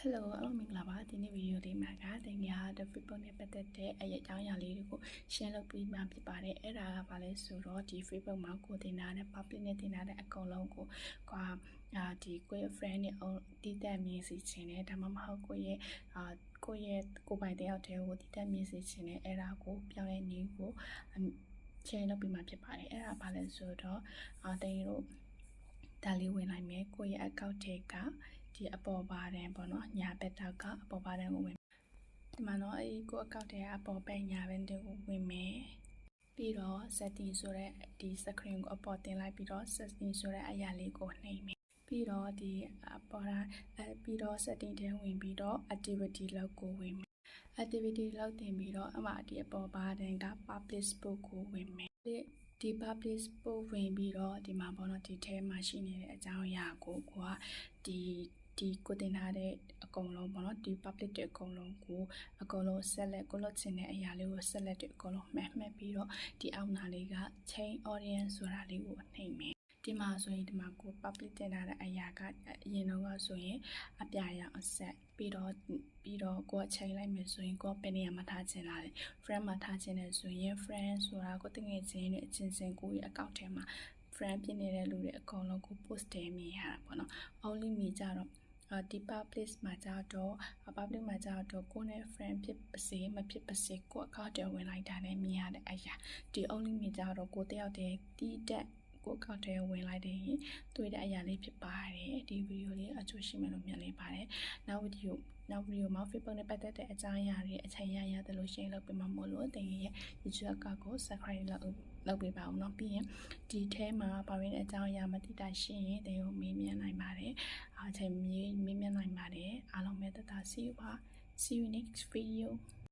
Hello အားလုံးမင်္ဂလာပါဒီနေ့ဗီဒီယိုလေးမှာကတင်ရတဲ့ Facebook နဲ့ပတ်သက်တဲ့အရေးအကြောင်းအရာလေးတွေကို share လုပ်ပြီးမှဖြစ်ပါတယ်အဲ့ဒါကဘာလဲဆိုတော့ဒီ Facebook မှာကိုတင်တာနဲ့ public နဲ့တင်တာတဲ့အကုန်လုံးကိုကွာအာဒီ ကိုယ့်ရဲ့ friend နဲ့တည်တက်မြင်စီခြင်းနဲ့ဒါမှမဟုတ်ကိုယ့်ရဲ့အာကိုယ့်ရဲ့ကိုယ်ပိုင်တယောက်တည်းကိုတည်တက်မြင်စီခြင်းနဲ့အဲ့ဒါကိုပြောင်းလဲနည်းကို share လုပ်ပြီးမှဖြစ်ပါတယ်အဲ့ဒါဘာလဲဆိုတော့အာတင်တို့ ဒါလေးဝင်လိုက်မယ်ကိုယ့်ရဲ့ account တွေကဒီအပေါ်ပါတယ်ပေါ့နော်ညာဘက်တောက်ကအပေါ်ပါတယ်ကိုဝင်ဒီမှာတော့အဲဒီကို account တွေကအပေါ်ဘက်ညာဘက်တွေကိုဝင်မယ်ပြီးတော့ setting ဆိုတဲ့ဒီ screen ကိုအပေါ်တင်လိုက်ပြီးတော့ setting ဆိုတဲ့အရာလေးကိုနှိပ်မယ်ပြီးတော့ဒီအပေါ်တာအဲပြီးတော့ setting ထဲဝင်ပြီးတော့ activity လောက်ကိုဝင်မယ် activity လောက်တင်ပြီးတော့အမှဒီအပေါ်ပါတဲ့က publish book ကိုဝင်မယ် ဒီ publish book ဝင်ပြီးတော့ဒီမှာပေါ့နော်ဒီထဲမှာရှိနေတဲ့အကြောင်းအရာကိုကိုကဒီဒီကိုတင်ထားတဲ့အကုန်လုံးပေါ့နော်ဒီ public တွေအကုန်လုံးကိုအကုန်လုံး select ကိုလို့ချင်တဲ့အရာလေးကို select တွေအကုန်လုံးမှတ်မှတ်ပြီးတော့ဒီအောက်နာလေးက change audience ဆိုတာလေးကိုနှိပ်မယ် ဒီမှာဆိုရင်ဒီမှာကို public တင်ထားတဲ့အရာကအရင်တော့ကဆိုရင်အပြရအောင် set ပြီးတော့ပြီးတော့ကိုယ်ချိန်လိုက်မယ်ဆိုရင်ကိုယ်ဘယ်နေရာမှာထားချင်လာလဲ friend မှာထားချင်တယ်ဆိုရင် friend ဆိုတာကိုတငယ်ချင်းနဲ့အချင်းချင်းကိုယ့်ရဲ့ account ထဲမှာ friend ဖြစ်နေတဲ့လူတွေအကုန်လုံးကို post တယ်မြင်ရတာပေါ့နော် only me ကြတော့အာဒီ public မှာကြတော့ public မှာကြတော့ကိုယ့်နဲ့ friend ဖြစ်ပါစေမဖြစ်ပါစေကိုယ့် account ထဲဝင်လိုက်တာနဲ့မြင်ရတဲ့အရာဒီ only me ကြတော့ကိုယ်တယောက်တည်းတီးတက် ကို account ထဲဝင်လိုက်တဲ့ရင်တွေ့တဲ့အရာလေးဖြစ်ပါတယ်ဒီဗီဒီယိုလေးအချို့ရှိမယ်လို့မြင်လေးပါတယ်နောက်ဗီဒီယိုနောက်ဗီဒီယိုမှာ Facebook နဲ့ပတ်သက်တဲ့အကြောင်းအရာတွေအချိန်ရရတယ်လို့ရှင်းလုပ်ပေးမှာမို့လို့တင်ရဲ့ YouTube အကောင့်ကို subscribe လုပ်လုပ်ပေးပါဦးเนาะပြီးရင်ဒီထဲမှာပါဝင်တဲ့အကြောင်းအရာမသိတာရှိရင်တင်ကိုမေးမြန်းနိုင်ပါတယ်အချိန်မေးမေးမြန်းနိုင်ပါတယ်အားလုံးပဲတတာ see you ပါ see you next video